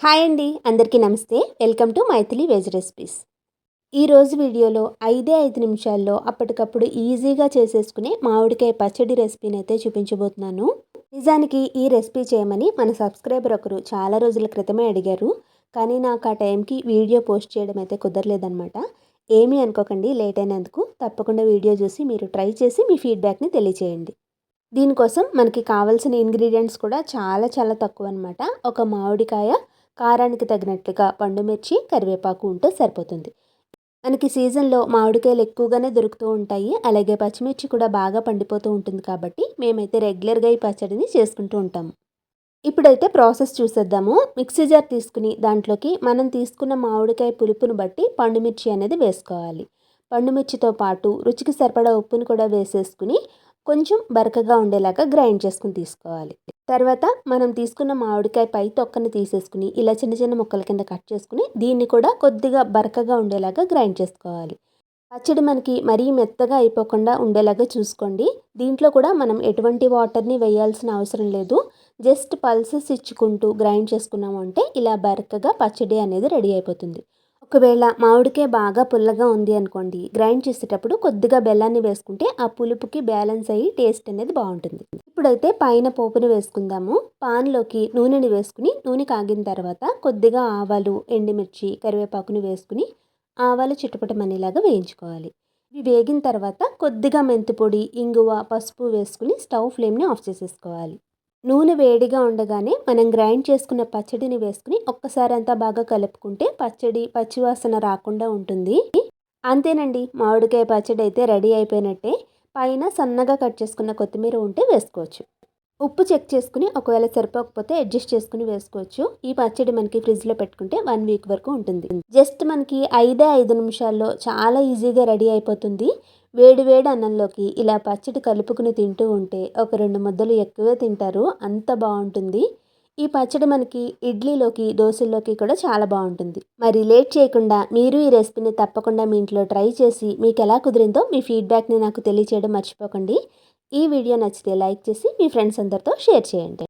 Hi అండి అందరికీ నమస్తే. Welcome to Maithili veg recipes. ఈరోజు వీడియోలో ఐదే ఐదు నిమిషాల్లో అప్పటికప్పుడు ఈజీగా చేసేసుకునే మామిడికాయ పచ్చడి రెసిపీని అయితే చూపించబోతున్నాను. నిజానికి ఈ రెసిపీ చేయమని మన సబ్స్క్రైబర్ ఒకరు చాలా రోజుల క్రితమే అడిగారు. కానీ నాకు ఆ టైంకి వీడియో పోస్ట్ చేయడం అయితే కుదరలేదనమాట ఏమీ అనుకోకండి లేట్ అయినందుకు తప్పకుండా వీడియో చూసి మీరు ట్రై చేసి మీ ఫీడ్బ్యాక్ని తెలియచేయండి. దీనికోసం మనకి కావాల్సిన ఇంగ్రీడియంట్స్ కూడా చాలా చాలా తక్కువ అనమాట ఒక మామిడికాయ కారానికి తగినట్లుగా పండుమిర్చి కరివేపాకు ఉంటే సరిపోతుంది. మనకి సీజన్లో మామిడికాయలు ఎక్కువగానే దొరుకుతూ ఉంటాయి. అలాగే పచ్చిమిర్చి కూడా బాగా పండిపోతూ ఉంటుంది కాబట్టి మేమైతే రెగ్యులర్గా ఈ పచ్చడిని చేసుకుంటూ ఉంటాము. ఇప్పుడైతే ప్రాసెస్ చూసేద్దాము. మిక్సీ జార్ తీసుకుని దాంట్లోకి మనం తీసుకున్న మామిడికాయ పులుపును బట్టి పండుమిర్చి అనేది వేసుకోవాలి. పండుమిర్చితో పాటు రుచికి సరిపడా ఉప్పుని కూడా వేసేసుకుని కొంచెం బరకగా ఉండేలాగా గ్రైండ్ చేసుకుని తీసుకోవాలి. తర్వాత మనం తీసుకున్న మామిడికాయ పై తొక్కని తీసేసుకుని ఇలా చిన్న చిన్న ముక్కల కింద కట్ చేసుకుని దీన్ని కూడా కొద్దిగా బరకగా ఉండేలాగా గ్రైండ్ చేసుకోవాలి. పచ్చడి మనకి మరీ మెత్తగా అయిపోకుండా ఉండేలాగా చూసుకోండి. దీంట్లో కూడా మనం ఎటువంటి వాటర్ని వేయాల్సిన అవసరం లేదు. జస్ట్ పల్సెస్ ఇచ్చుకుంటూ గ్రైండ్ చేసుకున్నాము అంటే ఇలా బరకగా పచ్చడి అనేది రెడీ అయిపోతుంది. ఒకవేళ మామిడికాయ బాగా పుల్లగా ఉంది అనుకోండి గ్రైండ్ చేసేటప్పుడు కొద్దిగా బెల్లాన్ని వేసుకుంటే ఆ పులుపుకి బ్యాలెన్స్ అయ్యి టేస్ట్ అనేది బాగుంటుంది. ఇప్పుడైతే పైన పోపుని వేసుకుందాము. పాన్లోకి నూనెని వేసుకుని నూనె కాగిన తర్వాత కొద్దిగా ఆవాలు ఎండుమిర్చి కరివేపాకుని వేసుకుని ఆవాలు చిట్టుపటమనేలాగా వేయించుకోవాలి. ఇవి వేగిన తర్వాత కొద్దిగా మెంతిపొడి ఇంగువ పసుపు వేసుకుని స్టవ్ ఫ్లేమ్ని ఆఫ్ చేసేసుకోవాలి. నూనె వేడిగా ఉండగానే మనం గ్రైండ్ చేసుకున్న పచ్చడిని వేసుకుని ఒక్కసారి అంతా బాగా కలుపుకుంటే పచ్చడి పచ్చివాసన రాకుండా ఉంటుంది. అంతేనండి మామిడికాయ పచ్చడి అయితే రెడీ అయిపోయినట్టే. పైన సన్నగా కట్ చేసుకున్న కొత్తిమీర ఉంటే వేసుకోవచ్చు. ఉప్పు చెక్ చేసుకుని ఒకవేళ సరిపోకపోతే అడ్జస్ట్ చేసుకుని వేసుకోవచ్చు. ఈ పచ్చడి మనకి ఫ్రిడ్జ్లో పెట్టుకుంటే వన్ వీక్ వరకు ఉంటుంది. జస్ట్ మనకి ఐదే ఐదు నిమిషాల్లో చాలా ఈజీగా రెడీ అయిపోతుంది. వేడి వేడి అన్నంలోకి ఇలా పచ్చడి కలుపుకుని తింటూ ఉంటే ఒక రెండు ముద్దలు ఎక్కువే తింటారు. అంత బాగుంటుంది. ఈ పచ్చడి మనకి ఇడ్లీలోకి దోశల్లోకి కూడా చాలా బాగుంటుంది. మరి లేట్ చేయకుండా మీరు ఈ రెసిపీని తప్పకుండా మీ ఇంట్లో ట్రై చేసి మీకు ఎలా కుదిరిందో మీ ఫీడ్బ్యాక్ని నాకు తెలియచేయడం మర్చిపోకండి. ఈ వీడియో నచ్చితే లైక్ చేసి మీ ఫ్రెండ్స్ అందరితో షేర్ చేయండి.